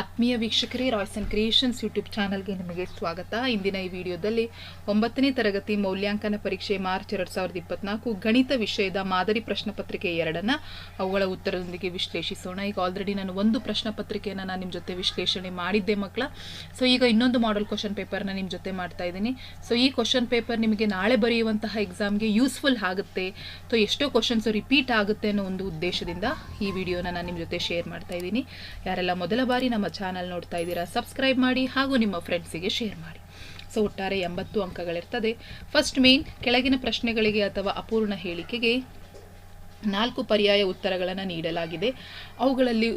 ಆತ್ಮೀಯ ವೀಕ್ಷಕರೇ Royce and creations YouTube ಚಾನಲ್ಗೆ ನಿಮಗೆ ಸ್ವಾಗತ. ಇಂದಿನ ಈ ವಿಡಿಯೋದಲ್ಲಿ ಒಂಬತ್ತನೇ ತರಗತಿ ಮೌಲ್ಯಾಂಕನ ಪರೀಕ್ಷೆ ಮಾರ್ಚ್ ಎರಡು ಸಾವಿರದ ಇಪ್ಪತ್ನಾಲ್ಕು ಗಣಿತ ವಿಷಯದ ಮಾದರಿ ಪ್ರಶ್ನೆಪತ್ರಿಕೆ ಎರಡನ್ನು ಅವುಗಳ ಉತ್ತರದೊಂದಿಗೆ ವಿಶ್ಲೇಷಿಸೋಣ. ಈಗ ಆಲ್ರೆಡಿ ನಾನು ಒಂದು ಪ್ರಶ್ನೆ ಪತ್ರಿಕೆಯನ್ನು ನಾನು ನಿಮ್ಮ ಜೊತೆ ವಿಶ್ಲೇಷಣೆ ಮಾಡಿದ್ದೆ ಮಕ್ಕಳ ಸೊ ಈಗ ಇನ್ನೊಂದು ಮಾಡೆಲ್ ಕ್ವಶನ್ ಪೇಪರ್ನ ನಿಮ್ಮ ಜೊತೆ ಮಾಡ್ತಾ ಇದ್ದೀನಿ. ಸೊ ಈ ಕ್ವಶನ್ ಪೇಪರ್ ನಿಮಗೆ ನಾಳೆ ಬರೆಯುವಂತಹ ಎಕ್ಸಾಮ್ಗೆ ಯೂಸ್ಫುಲ್ ಆಗುತ್ತೆ. ಸೊ ಎಷ್ಟೋ ಕ್ವಶನ್ಸ್ ರಿಪೀಟ್ ಆಗುತ್ತೆ ಅನ್ನೋ ಒಂದು ಉದ್ದೇಶದಿಂದ ಈ ವಿಡಿಯೋನ ನಾನು ನಿಮ್ಮ ಜೊತೆ ಶೇರ್ ಮಾಡ್ತಾ ಇದ್ದೀನಿ. ಯಾರೆಲ್ಲ ಮೊದಲ ಬಾರಿ ನಮ್ಮ ಚಾನಲ್ ನೋಡ್ತಾ ಇದ್ದೀರಾ ಸಬ್ಸ್ಕ್ರೈಬ್ ಮಾಡಿ ಹಾಗೂ ನಿಮ್ಮ ಫ್ರೆಂಡ್ಸಿಗೆ ಶೇರ್ ಮಾಡಿ. ಸೊ ಒಟ್ಟಾರೆ ಎಂಬತ್ತು ಅಂಕಗಳಿರ್ತದೆ. ಫಸ್ಟ್ ಮೇನ್ ಕೆಳಗಿನ ಪ್ರಶ್ನೆಗಳಿಗೆ ಅಥವಾ ಅಪೂರ್ಣ ಹೇಳಿಕೆಗೆ ನಾಲ್ಕು ಪರ್ಯಾಯ ಉತ್ತರಗಳನ್ನು ನೀಡಲಾಗಿದೆ. ಅವುಗಳಲ್ಲಿ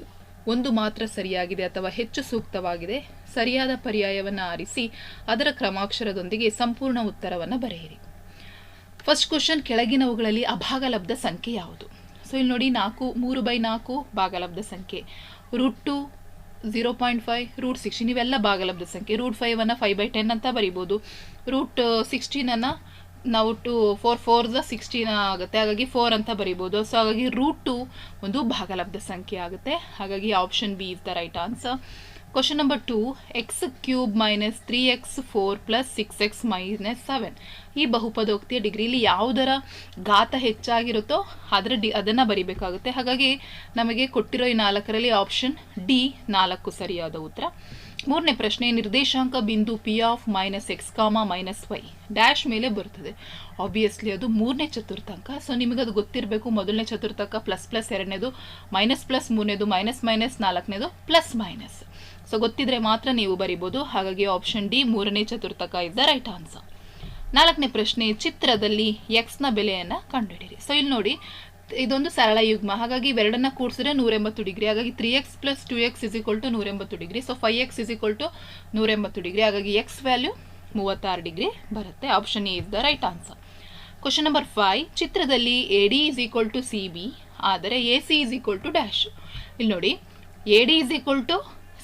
ಒಂದು ಮಾತ್ರ ಸರಿಯಾಗಿದೆ ಅಥವಾ ಹೆಚ್ಚು ಸೂಕ್ತವಾಗಿದೆ. ಸರಿಯಾದ ಪರ್ಯಾಯವನ್ನು ಆರಿಸಿ, ಅದರ ಕ್ರಮಾಕ್ಷರದೊಂದಿಗೆ ಸಂಪೂರ್ಣ ಉತ್ತರವನ್ನು ಬರೆಯಿರಿ. ಫಸ್ಟ್ ಕ್ವಶನ್ ಕೆಳಗಿನವುಗಳಲ್ಲಿ ಅಭಾಗಲಬ್ಧ ಸಂಖ್ಯೆ ಯಾವುದು? ಸೊ ಇಲ್ಲಿ ನೋಡಿ ನಾಲ್ಕು, ಮೂರು ಬೈ ನಾಲ್ಕು, ಭಾಗಲಬ್ಧ ಸಂಖ್ಯೆ. Root two zero point five root sixteen ಇವೆಲ್ಲ ಭಾಗಲಬ್ಧ ಸಂಖ್ಯೆ. ರೂಟ್ ಫೈವನ್ನು ಫೈವ್ ಬೈ ಟೆನ್ ಅಂತ ಬರಿಬೋದು. ರೂಟ್ ಸಿಕ್ಸ್ಟೀನನ್ನು ನಾವು two four four the sixteen ಆಗುತ್ತೆ. ಹಾಗಾಗಿ ಫೋರ್ ಅಂತ ಬರಿಬೋದು. ಸೊ ಹಾಗಾಗಿ ರೂಟ್ ಟು ಒಂದು ಭಾಗಲಬ್ಧ ಸಂಖ್ಯೆ ಆಗುತ್ತೆ. ಹಾಗಾಗಿ option B is the right answer x cube minus three x four plus six x minus seven ಈ ಬಹುಪದೋಕ್ತಿಯ ಡಿಗ್ರಿಲಿ ಯಾವುದರ ಘಾತ ಹೆಚ್ಚಾಗಿರುತ್ತೋ ಅದರ ಡಿ, ಅದನ್ನು ಬರಿಬೇಕಾಗುತ್ತೆ. ಹಾಗಾಗಿ ನಮಗೆ ಕೊಟ್ಟಿರೋ ಈ ನಾಲ್ಕರಲ್ಲಿ ಆಪ್ಷನ್ ಡಿ ನಾಲ್ಕು ಸರಿಯಾದ ಉತ್ತರ. ಮೂರನೇ ಪ್ರಶ್ನೆ, ನಿರ್ದೇಶಾಂಕ ಬಿಂದು P of minus x comma minus y dash ಮೇಲೆ ಬರ್ತದೆ ಆಬ್ವಿಯಸ್ಲಿ ಅದು ಮೂರನೇ ಚತುರ್ಥಾಂಕ ಸೊ ನಿಮಗೆ ಅದು ಗೊತ್ತಿರಬೇಕು ಮೊದಲನೇ ಚತುರ್ಥಾಂಕ ಪ್ಲಸ್ ಪ್ಲಸ್ ಎರಡನೇದು ಮೈನಸ್ ಪ್ಲಸ್ ಮೂರನೇದು ಮೈನಸ್ ಮೈನಸ್ ನಾಲ್ಕನೇದು ಪ್ಲಸ್ ಮೈನಸ್ ಸೊ ಗೊತ್ತಿದ್ರೆ ಮಾತ್ರ ನೀವು ಬರಿಬೋದು. ಹಾಗಾಗಿ ಆಪ್ಷನ್ ಡಿ ಮೂರನೇ ಚತುರ್ಥಕ ಇದ್ದ ದ ರೈಟ್ ಆನ್ಸರ್ ನಾಲ್ಕನೇ ಪ್ರಶ್ನೆ, ಚಿತ್ರದಲ್ಲಿ ಎಕ್ಸ್ನ ಬೆಲೆಯನ್ನು ಕಂಡುಹಿಡಿಯಿರಿ. ಸೊ ಇಲ್ಲಿ ನೋಡಿ, ಇದೊಂದು ಸರಳ ಯುಗ್ಮ. ಹಾಗಾಗಿ ಇವೆರಡನ್ನ ಕೂಡಿಸಿದ್ರೆ ನೂರೆಂಬತ್ತು ಡಿಗ್ರಿ. ಹಾಗಾಗಿ three x plus two x is equal to ನೂರೆಂಬತ್ತು degree. So five x is equal to ನೂರೆಂಬತ್ತು degree. ಹಾಗಾಗಿ ಎಕ್ಸ್ ವ್ಯಾಲ್ಯೂ ಮೂವತ್ತಾರು ಡಿಗ್ರಿ ಬರುತ್ತೆ. Option A is the right answer question number five ಚಿತ್ರದಲ್ಲಿ A D is equal to C B ಆದರೆ A C is equal to dash ಇಲ್ಲಿ ನೋಡಿ A D is equal to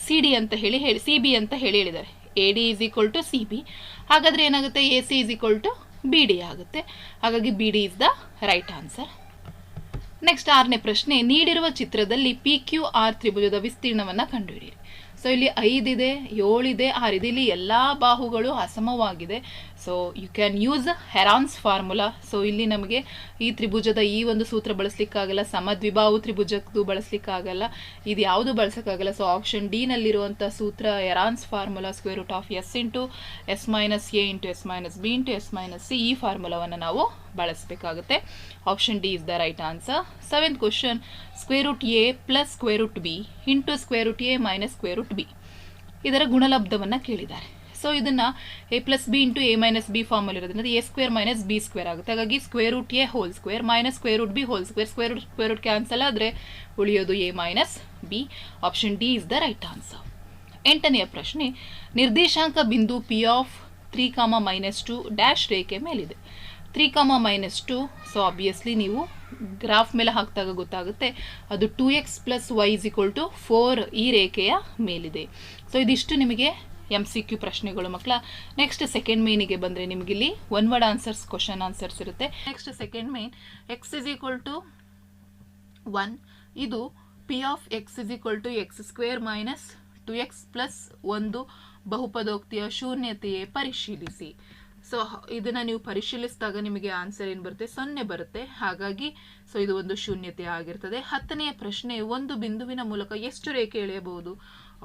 C D ಅಂತ ಹೇಳಿ ಹೇಳಿ C B ಅಂತ ಹೇಳಿ ಹೇಳಿದ್ದಾರೆ. A D is equal to C B ಹಾಗಾದರೆ ಏನಾಗುತ್ತೆ? A C is equal to B D ಆಗುತ್ತೆ. ಹಾಗಾಗಿ B D is the right answer next ಆರನೇ ಪ್ರಶ್ನೆ, ನೀಡಿರುವ ಚಿತ್ರದಲ್ಲಿ ಪಿ ಕ್ಯೂ ಆರ್ ತ್ರಿಭುಜದ ವಿಸ್ತೀರ್ಣವನ್ನು ಕಂಡುಹಿಡಿಯಿರಿ. ಸೊ ಇಲ್ಲಿ ಐದಿದೆ, ಏಳಿದೆ, ಆರಿದೆ, ಇಲ್ಲಿ ಎಲ್ಲ ಬಾಹುಗಳು ಅಸಮವಾಗಿದೆ. So you can use Heron's formula so ಇಲ್ಲಿ ನಮಗೆ ಈ ತ್ರಿಭುಜದ ಈ ಒಂದು ಸೂತ್ರ ಬಳಸಲಿಕ್ಕಾಗಲ್ಲ, ಸಮದ್ವಿಭಾವು ತ್ರಿಭುಜದ್ದು ಬಳಸಲಿಕ್ಕಾಗಲ್ಲ, ಇದು ಯಾವುದು ಬಳಸೋಕ್ಕಾಗಲ್ಲ. ಸೊ ಆಪ್ಷನ್ ಡಿನಲ್ಲಿರುವಂಥ ಸೂತ್ರ Heron's formula square root of S into S minus A into S minus B into S minus C ಈ ಫಾರ್ಮುಲಾವನ್ನು ನಾವು ಬಳಸಬೇಕಾಗುತ್ತೆ. Option D is the right answer seventh question square root A plus square root B into square root A minus square root B ಇದರ ಗುಣಲಬ್ಧವನ್ನು ಕೇಳಿದ್ದಾರೆ. So ಇದನ್ನು A plus B into A minus B ಫಾರ್ಮಲ್ಲಿ ಇರೋದ್ರಿಂದ A square minus B square ಆಗುತ್ತೆ. ಹಾಗಾಗಿ square root A whole square minus square root B whole square square root square root cancel ಆದರೆ ಉಳಿಯೋದು A minus B option D is the right answer ಎಂಟನೆಯ ಪ್ರಶ್ನೆ, ನಿರ್ದೇಶಾಂಕ ಬಿಂದು P of three comma minus two dash ರೇಖೆ ಮೇಲಿದೆ. Three comma minus two so obviously ನೀವು graph ಮೇಲೆ ಹಾಕಿದಾಗ ಗೊತ್ತಾಗುತ್ತೆ. ಅದು two x plus y is equal to four ಈ ರೇಖೆಯ ಮೇಲಿದೆ. ಸೊ ಇದಿಷ್ಟು ನಿಮಗೆ ಎಂ ಸಿ ಕ್ಯೂ ಪ್ರಶ್ನೆಗಳು ಮಕ್ಕಳ. ನೆಕ್ಸ್ಟ್ ಸೆಕೆಂಡ್ ಮೇನಿಗೆ ಬಂದರೆ ನಿಮಗಿಲ್ಲಿ one word answers question answers ಇರುತ್ತೆ. Next second main x is equal to one ಇದು P of x is equal to x square minus two x plus ಒಂದು ಬಹುಪದೋಕ್ತಿಯ ಶೂನ್ಯತೆಯೇ ಪರಿಶೀಲಿಸಿ. ಸೊ ಇದನ್ನು ನೀವು ಪರಿಶೀಲಿಸಿದಾಗ ನಿಮಗೆ ಆನ್ಸರ್ ಏನು ಬರುತ್ತೆ? ಸೊನ್ನೆ ಬರುತ್ತೆ. ಹಾಗಾಗಿ ಸೊ ಇದು ಒಂದು ಶೂನ್ಯತೆ ಆಗಿರ್ತದೆ. ಹತ್ತನೆಯ ಪ್ರಶ್ನೆ, ಒಂದು ಬಿಂದುವಿನ ಮೂಲಕ ಎಷ್ಟು ರೇಖೆ ಎಳೆಯಬಹುದು?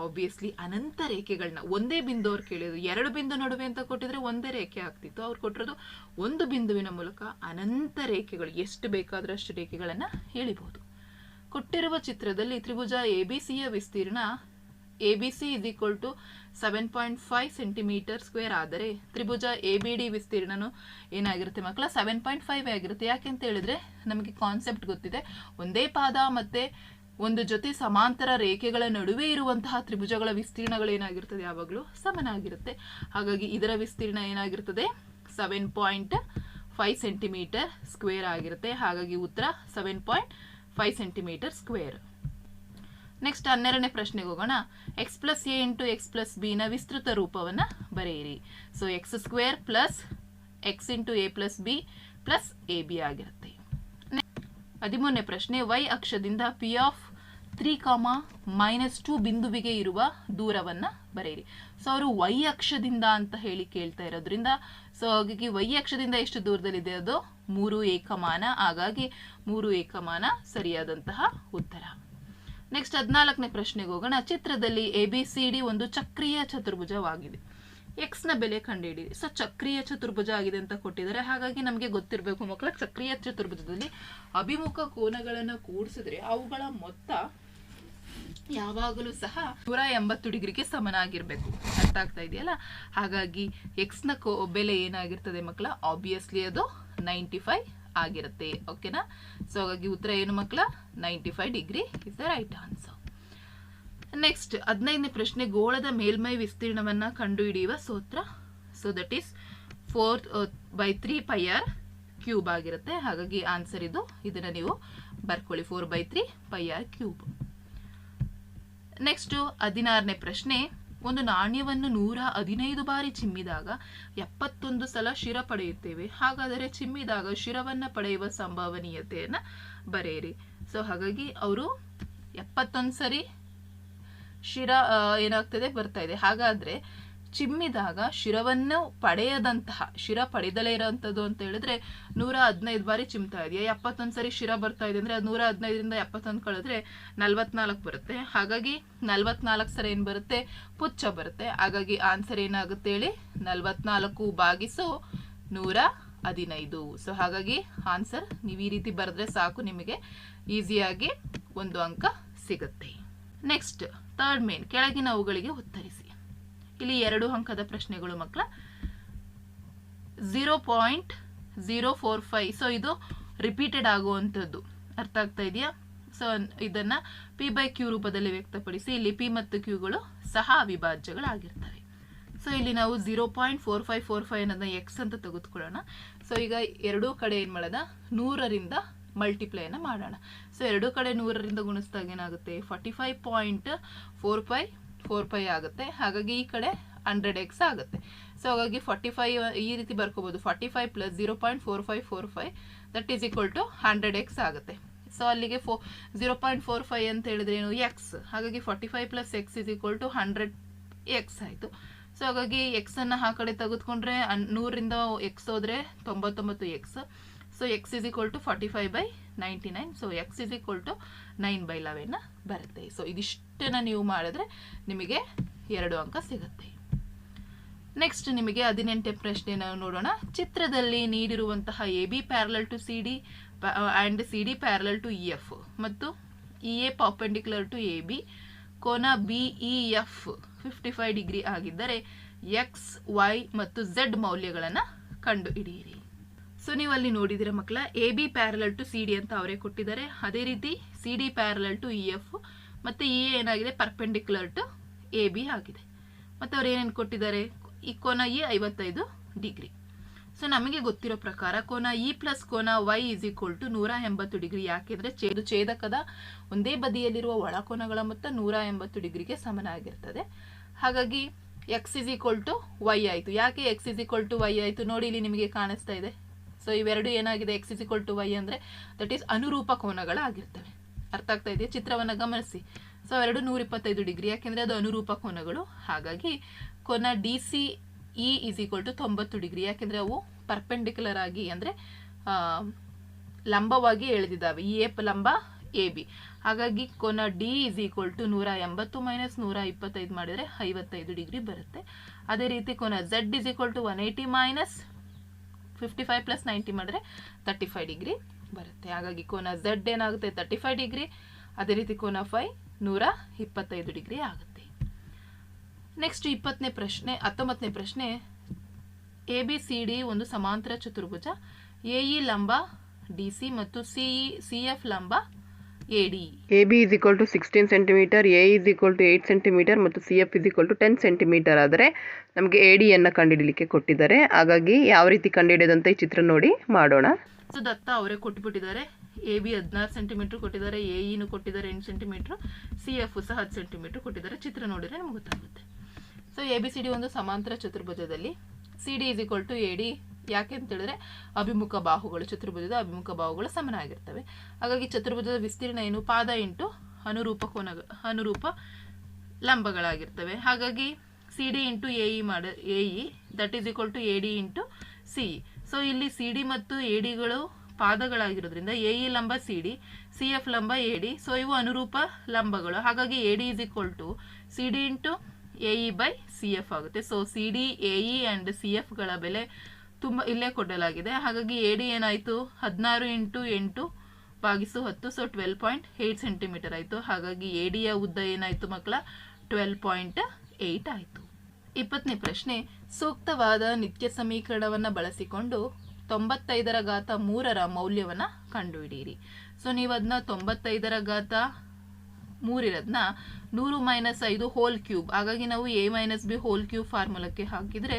ಆಬ್ವಿಯಸ್ಲಿ ಅನಂತ ರೇಖೆಗಳನ್ನ ಒಂದೇ ಬಿಂದು ಅವ್ರು ಕೇಳಿದ್ರು. ಎರಡು ಬಿಂದು ನಡುವೆ ಅಂತ ಕೊಟ್ಟಿದ್ರೆ ಒಂದೇ ರೇಖೆ ಆಗ್ತಿತ್ತು. ಅವ್ರು ಕೊಟ್ಟಿರೋದು ಒಂದು ಬಿಂದುವಿನ ಮೂಲಕ ಅನಂತ ರೇಖೆಗಳು ಎಷ್ಟು ಬೇಕಾದರೂ ಅಷ್ಟು ರೇಖೆಗಳನ್ನು ಹೇಳಿಬಹುದು ಕೊಟ್ಟಿರುವ ಚಿತ್ರದಲ್ಲಿ ತ್ರಿಭುಜ ಎ ಬಿ ಸಿಯ ವಿಸ್ತೀರ್ಣ A B C is equal to seven point five centimetre square ಆದರೆ ತ್ರಿಭುಜ ಎ ಬಿ ಡಿ ವಿಸ್ತೀರ್ಣನು ಏನಾಗಿರುತ್ತೆ ಮಕ್ಕಳ? ಸೆವೆನ್ ಪಾಯಿಂಟ್ ಫೈವ್ ಆಗಿರುತ್ತೆ. ಯಾಕೆ ಅಂತ ಹೇಳಿದ್ರೆ ನಮಗೆ ಕಾನ್ಸೆಪ್ಟ್ ಗೊತ್ತಿದೆ. ಒಂದೇ ಪಾದ ಮತ್ತೆ ಒಂದು ಜೊತೆ ಸಮಾಂತರ ರೇಖೆಗಳ ನಡುವೆ ಇರುವಂತಹ ತ್ರಿಭುಜಗಳ ವಿಸ್ತೀರ್ಣಗಳು ಏನಾಗಿರ್ತದೆ ಯಾವಾಗಲೂ ಸಮನಾಗಿರುತ್ತೆ. ಹಾಗಾಗಿ ಇದರ ವಿಸ್ತೀರ್ಣ ಏನಾಗಿರ್ತದೆ? Seven point five centimetre square ಆಗಿರುತ್ತೆ. ಹಾಗಾಗಿ ಉತ್ತರ seven point five centimetre square next ಹನ್ನೆರಡನೇ ಪ್ರಶ್ನೆಗೆ ಹೋಗೋಣ. X plus A into x plus ಬಿನ ವಿಸ್ತೃತ ರೂಪವನ್ನು ಬರೆಯಿರಿ. So x square plus x into A plus B plus A B ಆಗಿರುತ್ತೆ. ಹದಿಮೂರನೇ ಪ್ರಶ್ನೆ, Y ಅಕ್ಷದಿಂದ P of three comma minus two ಬಿಂದುವಿಗೆ ಇರುವ ದೂರವನ್ನ ಬರೆಯಿರಿ. ಸೊ, ಅವರು ವೈ ಅಕ್ಷದಿಂದ ಅಂತ ಹೇಳಿ ಕೇಳ್ತಾ ಇರೋದ್ರಿಂದ, ಸೊ, ಹಾಗಾಗಿ ವೈ ಅಕ್ಷದಿಂದ ಎಷ್ಟು ದೂರದಲ್ಲಿದೆ ಅದು? ಮೂರು ಏಕಮಾನ, ಹಾಗಾಗಿ ಮೂರು ಏಕಮಾನ ಸರಿಯಾದಂತಹ ಉತ್ತರ. ನೆಕ್ಸ್ಟ್ ಹದಿನಾಲ್ಕನೇ ಪ್ರಶ್ನೆಗೆ ಹೋಗೋಣ. ಚಿತ್ರದಲ್ಲಿ ಎ ಬಿ ಸಿ ಡಿ ಒಂದು ಚಕ್ರೀಯ ಚತುರ್ಭುಜವಾಗಿದೆ. ಎಕ್ಸ್ನ ಬೆಲೆ ಕಂಡುಹಿಡಿಯಿರಿ. ಸೊ ಚಕ್ರೀಯ ಚತುರ್ಭುಜ ಆಗಿದೆ ಅಂತ ಕೊಟ್ಟಿದ್ದಾರೆ. ಹಾಗಾಗಿ ನಮಗೆ ಗೊತ್ತಿರಬೇಕು ಮಕ್ಕಳ, ಚಕ್ರೀಯ ಚತುರ್ಭುಜದಲ್ಲಿ ಅಭಿಮುಖ ಕೋನಗಳನ್ನು ಕೂಡಿಸಿದ್ರೆ ಅವುಗಳ ಮೊತ್ತ ಯಾವಾಗಲೂ ಸಹ ನೂರ ಎಂಬತ್ತು ಡಿಗ್ರಿಗೆ ಸಮನಾಗಿರಬೇಕು. ಅರ್ಥ ಆಗ್ತಾ ಇದೆಯಲ್ಲ? ಹಾಗಾಗಿ ಎಕ್ಸ್ನ ಕೋ, ಬೆಲೆ ಏನಾಗಿರ್ತದೆ ಮಕ್ಕಳ? ಆಬ್ವಿಯಸ್ಲಿ ಅದು ನೈಂಟಿ ಫೈವ್ ಆಗಿರುತ್ತೆ ಓಕೆನಾ ಸೊ ಹಾಗಾಗಿ ಉತ್ತರ ಏನು ಮಕ್ಕಳ? Ninety five degree is the right answer next ಹದಿನೈದನೇ ಪ್ರಶ್ನೆ, ಗೋಳದ ಮೇಲ್ಮೈ ವಿಸ್ತೀರ್ಣವನ್ನು ಕಂಡುಹಿಡಿಯುವ ಸೂತ್ರ. So that is four by three pi R cube ಆಗಿರುತ್ತೆ. ಹಾಗಾಗಿ ಆನ್ಸರ್ ಇದು. ಇದನ್ನ ನೀವು ಬರ್ಕೊಳ್ಳಿ. Four by three pi R cube next ಹದಿನಾರನೇ ಪ್ರಶ್ನೆ, ಒಂದು ನಾಣ್ಯವನ್ನು ನೂರ ಹದಿನೈದು ಬಾರಿ ಚಿಮ್ಮಿದಾಗ ಎಪ್ಪತ್ತೊಂದು ಸಲ ಶಿರ ಪಡೆಯುತ್ತೇವೆ. ಹಾಗಾದರೆ ಚಿಮ್ಮಿದಾಗ ಶಿರವನ್ನ ಪಡೆಯುವ ಸಂಭವನೀಯತೆಯನ್ನ ಬರೆಯಿರಿ. ಸೊ ಹಾಗಾಗಿ ಅವರು ಎಪ್ಪತ್ತೊಂದು ಸರಿ ಶಿರ ಏನಾಗ್ತದೆ, ಬರ್ತಾ ಇದೆ. ಹಾಗಾದ್ರೆ ಚಿಮ್ಮಿದಾಗ ಶಿರವನ್ನು ಪಡೆಯದಂತಹ, ಶಿರ ಪಡೆದಲೇ ಇರೋಂಥದ್ದು ಅಂತ ಹೇಳಿದ್ರೆ ನೂರ ಹದಿನೈದು ಬಾರಿ ಚಿಮ್ತಾ ಇದೆಯಾ? ಎಪ್ಪತ್ತೊಂದು ಸರಿ ಶಿರ ಬರ್ತಾ ಇದೆ ಅಂದ್ರೆ ಅದು ನೂರ ಹದಿನೈದರಿಂದ ಎಪ್ಪತ್ತೊಂದು ಕಳೆದ್ರೆ ನಲ್ವತ್ನಾಲ್ಕು ಬರುತ್ತೆ. ಹಾಗಾಗಿ ನಲ್ವತ್ನಾಲ್ಕು ಸರಿ ಏನು ಬರುತ್ತೆ? ಪುಚ್ಚ ಬರುತ್ತೆ. ಹಾಗಾಗಿ ಆನ್ಸರ್ ಏನಾಗುತ್ತೆ ಹೇಳಿ? ನಲ್ವತ್ನಾಲ್ಕು ಬಾಗಿಸು ನೂರ ಹದಿನೈದು. ಸೊ ಹಾಗಾಗಿ ಆನ್ಸರ್ ನೀವು ಈ ರೀತಿ ಬರೆದ್ರೆ ಸಾಕು, ನಿಮಗೆ ಈಸಿಯಾಗಿ ಒಂದು ಅಂಕ ಸಿಗುತ್ತೆ. ನೆಕ್ಸ್ಟ್ ಥರ್ಡ್ ಮೇನ್ ಕೆಳಗಿನವುಗಳಿಗೆ ಉತ್ತರಿಸಿ. ಇಲ್ಲಿ ಎರಡು ಅಂಕದ ಪ್ರಶ್ನೆಗಳು ಮಕ್ಕಳ zero point zero four five so ಇದು ರಿಪೀಟೆಡ್ ಆಗುವಂಥದ್ದು. ಅರ್ಥ ಆಗ್ತಾ ಇದೆಯಾ? ಸೊ ಇದನ್ನ ಪಿ ಬೈ ಕ್ಯೂ ರೂಪದಲ್ಲಿ ವ್ಯಕ್ತಪಡಿಸಿ ಇಲ್ಲಿ ಪಿ ಮತ್ತು ಕ್ಯೂಗಳು ಸಹ ಅವಿಭಾಜ್ಯಗಳಾಗಿರ್ತವೆ. ಸೊ ಇಲ್ಲಿ ನಾವು zero point four five four five ಅನ್ನೋದನ್ನ ಎಕ್ಸ್ ಅಂತ ತೆಗೆದುಕೊಳ್ಳೋಣ. ಸೊ ಈಗ ಎರಡೂ ಕಡೆ ಏನು ಮಾಡೋಣ? ನೂರರಿಂದ ಮಲ್ಟಿಪ್ಲೈನ ಮಾಡೋಣ. ಸೊ ಎರಡೂ ಕಡೆ ನೂರರಿಂದ ಗುಣಿಸಿದಾಗ ಏನಾಗುತ್ತೆ? Forty five point four five four five ಆಗುತ್ತೆ. ಹಾಗಾಗಿ ಈ ಕಡೆ ಹಂಡ್ರೆಡ್ ಎಕ್ಸ್ ಆಗುತ್ತೆ. ಸೊ ಹಾಗಾಗಿ ಫಾರ್ಟಿ ಫೈವ್ ಈ ರೀತಿ ಬರ್ಕೋಬಹುದು forty five plus zero point four five four five that is equal to hundred x ಆಗುತ್ತೆ. ಸೊ ಅಲ್ಲಿಗೆ four zero point four five ಅಂತ ಹೇಳಿದ್ರೆ ಏನು? ಎಕ್ಸ್ ಹಾಗಾಗಿ forty five plus x is equal to hundred x ಆಯಿತು. So ಹಾಗಾಗಿ ಎಕ್ಸನ್ನು ಆ ಕಡೆ ತೆಗೆದುಕೊಂಡ್ರೆ ನೂರರಿಂದ ಎಕ್ಸ್ ಹೋದ್ರೆ ತೊಂಬತ್ತೊಂಬತ್ತು x so x is equal to forty five by ninety nine so x is equal to nine by eleven ಬರುತ್ತೆ. ಸೊ ಇದಿಷ್ಟನ್ನ ನೀವು ಮಾಡಿದ್ರೆ ನಿಮಗೆ ಎರಡು ಅಂಕ ಸಿಗುತ್ತೆ. ನೆಕ್ಸ್ಟ್ ನಿಮಗೆ ಹದಿನೆಂಟನೇ ಪ್ರಶ್ನೆ ನಾವು ನೋಡೋಣ. ಚಿತ್ರದಲ್ಲಿ ನೀಡಿರುವಂತಹ A B parallel to C D and C D parallel to E F ಮತ್ತು E A perpendicular to A B ಕೋನ B E F fifty five degree ಆಗಿದ್ದರೆ ಎಕ್ಸ್ ವೈ ಮತ್ತು ಝೆಡ್ ಮೌಲ್ಯಗಳನ್ನು ಕಂಡು ಹಿಡಿಯಿರಿ ಸೊ ನೀವು ಅಲ್ಲಿ ನೋಡಿದಿರ ಮಕ್ಕಳ A B parallel to C D ಅಂತ ಅವರೇ ಕೊಟ್ಟಿದ್ದಾರೆ. ಅದೇ ರೀತಿ C D parallel to E F ಮತ್ತು ಇ ಏನಾಗಿದೆ? ಪರ್ಪೆಂಡಿಕ್ಯುಲರ್ ಟು ಎ ಬಿ ಆಗಿದೆ. ಮತ್ತು ಅವ್ರು ಏನೇನು ಕೊಟ್ಟಿದ್ದಾರೆ? ಈ ಕೋನ ಇ ಐವತ್ತೈದು ಡಿಗ್ರಿ. ಸೊ ನಮಗೆ ಗೊತ್ತಿರೋ ಪ್ರಕಾರ ಕೋನ ಇ ಪ್ಲಸ್ ಕೋನ ವೈ ಇಸ್ ಈಕ್ವಲ್ ಟು ನೂರ ಎಂಬತ್ತು ಡಿಗ್ರಿ. ಯಾಕೆಂದ್ರೆ ಚೇದು ಛೇದಕದ ಒಂದೇ ಬದಿಯಲ್ಲಿರುವ ಒಳಕೋನಗಳ ಮೊತ್ತ ನೂರ ಎಂಬತ್ತು ಡಿಗ್ರಿಗೆ ಸಮನಾಗಿರ್ತದೆ. ಹಾಗಾಗಿ x is equal to y ಆಯಿತು. ಯಾಕೆ x is equal to y ಆಯಿತು? ನೋಡಿ, ಇಲ್ಲಿ ನಿಮಗೆ ಕಾಣಿಸ್ತಾ ಇದೆ. ಸೊ ಇವೆರಡು ಏನಾಗಿದೆ? X is equal to y ಅಂದರೆ ದಟ್ ಈಸ್ ಅನುರೂಪ ಕೋನಗಳಾಗಿರ್ತವೆ. ಅರ್ಥ ಆಗ್ತಾ ಇದೆಯಾ? ಚಿತ್ರವನ್ನು ಗಮನಿಸಿ. ಸೊ ಎರಡು ನೂರ ಇಪ್ಪತ್ತೈದು ಡಿಗ್ರಿ. ಯಾಕೆಂದರೆ ಅದು ಅನುರೂಪ ಕೋನಗಳು. ಹಾಗಾಗಿ ಕೋನ D C E is equal to ತೊಂಬತ್ತು ಡಿಗ್ರಿ. ಯಾಕೆಂದರೆ ಅವು ಪರ್ಪೆಂಡಿಕ್ಯುಲರ್ ಆಗಿ ಅಂದರೆ ಲಂಬವಾಗಿ ಎಳೆದಿದ್ದಾವೆ. ಇ ಎ ಲಂಬ ಎ ಬಿ ಹಾಗಾಗಿ ಕೋನ ಡಿ ಇಸ್ ಈಕ್ವಲ್ ಟು ನೂರ ಎಂಬತ್ತು ಮೈನಸ್ ನೂರ ಇಪ್ಪತ್ತೈದು ಮಾಡಿದರೆ ಐವತ್ತೈದು ಡಿಗ್ರಿ ಬರುತ್ತೆ. ಅದೇ ರೀತಿ ಕೋನ z is equal to one eighty minus fifty five plus ninety ಮಾಡಿದ್ರೆ ತರ್ಟಿ ಫೈವ್ ಡಿಗ್ರಿ ಬರುತ್ತೆ. ಹಾಗಾಗಿ ಕೋನ ಝಡ್ ಏನಾಗುತ್ತೆ? ತರ್ಟಿ ಫೈವ್ ಡಿಗ್ರಿ ಅದೇ ರೀತಿ ಕೋನ ಫೈ ನೂರ ಇಪ್ಪತ್ತೈದು ಡಿಗ್ರಿ ಆಗುತ್ತೆ. ನೆಕ್ಸ್ಟ್ ಇಪ್ಪತ್ತನೇ ಪ್ರಶ್ನೆ, ಹತ್ತೊಂಬತ್ತನೇ ಪ್ರಶ್ನೆ. ಎ ಬಿ ಸಿ ಡಿ ಒಂದು ಸಮಾಂತರ ಚತುರ್ಭುಜ. ಎ ಇ ಲಂಬ ಡಿ ಸಿ ಮತ್ತು ಸಿ ಸಿ ಎಫ್ ಲಂಬ A D A B is equal to sixteen centimetre A is equal to eight centimetre ಮತ್ತು C F is equal to ten centimetre ಆದರೆ ನಮಗೆ A ಡಿಯನ್ನು ಕಂಡುಹಿಡಲಿಕ್ಕೆ ಕೊಟ್ಟಿದ್ದಾರೆ. ಹಾಗಾಗಿ ಯಾವ ರೀತಿ ಕಂಡುಹಿಡಿಯೋದಂತ ಈ ಚಿತ್ರ ನೋಡಿ ಮಾಡೋಣ. ಸೊ ದತ್ತ ಅವರೇ ಕೊಟ್ಬಿಟ್ಟಿದ್ದಾರೆ. ಎ ಬಿ ಹದಿನಾರು ಸೆಂಟಿಮೀಟ್ರ್ ಕೊಟ್ಟಿದ್ದಾರೆ ಎ ಇನು ಕೊಟ್ಟಿದ್ದಾರೆ ಎಂಟು ಸೆಂಟಿಮೀಟ್ರ್ ಸಿ ಎಫ್ ಸಹ ಹತ್ತು ಸೆಂಟಿಮೀಟ್ರ್ ಕೊಟ್ಟಿದ್ದಾರೆ. ಚಿತ್ರ ನೋಡಿದರೆ ನಮ್ಗೆ ಗೊತ್ತಾಗುತ್ತೆ. So A B C D ಒಂದು ಸಮಾಂತರ ಚತುರ್ಭುಜದಲ್ಲಿ. C D is equal to A D ಯಾಕೆ ಅಂತ ಹೇಳಿದ್ರೆ ಅಭಿಮುಖ ಬಾಹುಗಳು, ಚತುರ್ಭುಜದ ಅಭಿಮುಖ ಬಾಹುಗಳು ಸಮನಾಗಿರ್ತವೆ. ಹಾಗಾಗಿ ಚತುರ್ಭುಜದ ವಿಸ್ತೀರ್ಣ ಏನು? ಪಾದ ಇಂಟು ಅನುರೂಪ ಕೋನ ಅನುರೂಪ ಲಂಬಗಳಾಗಿರ್ತವೆ. ಹಾಗಾಗಿ C D into A E ಮಾಡ A E that is equal to A D into C so ಇಲ್ಲಿ ಸಿ ಡಿ ಮತ್ತು ಎ ಡಿಗಳು ಪಾದಗಳಾಗಿರೋದ್ರಿಂದ ಎ ಇ ಲಂಬ ಸಿ ಡಿ ಸಿ ಎಫ್ ಲಂಬ ಎ ಡಿ ಸೊ ಇವು ಅನುರೂಪ ಲಂಬಗಳು. ಹಾಗಾಗಿ A D is equal to C D into A E by C F ಆಗುತ್ತೆ. So C D A E and C ಎಫ್ಗಳ ಬೆಲೆ ತುಂಬ ಇಲ್ಲೇ ಕೊಡಲಾಗಿದೆ. ಹಾಗಾಗಿ ಎ ಡಿ ಏನಾಯಿತು? ಹದಿನಾರು ಇಂಟು ಎಂಟು ಭಾಗಿಸು ಹತ್ತು so twelve point eight centimetre ಆಯಿತು. ಹಾಗಾಗಿ ಎ ಡಿಯ ಉದ್ದ ಏನಾಯಿತು ಮಕ್ಕಳ? ಟ್ವೆಲ್ ಪಾಯಿಂಟ್ ಏಯ್ಟ್ ಆಯಿತು. ಇಪ್ಪತ್ತನೇ ಪ್ರಶ್ನೆ, ಸೂಕ್ತವಾದ ನಿತ್ಯ ಸಮೀಕರಣವನ್ನು ಬಳಸಿಕೊಂಡು ತೊಂಬತ್ತೈದರ ಘಾತ ಮೂರರ ಮೌಲ್ಯವನ್ನು ಕಂಡುಹಿಡಿಯಿರಿ. ಸೊ ನೀವು ಅದನ್ನ ತೊಂಬತ್ತೈದರ ಘಾತ ಮೂರಿರೋದನ್ನ ನೂರು ಮೈನಸ್ ಐದು ಹೋಲ್ ಕ್ಯೂಬ್ ಹಾಗಾಗಿ ನಾವು A minus B whole cube ಫಾರ್ಮುಲಕ್ಕೆ ಹಾಕಿದರೆ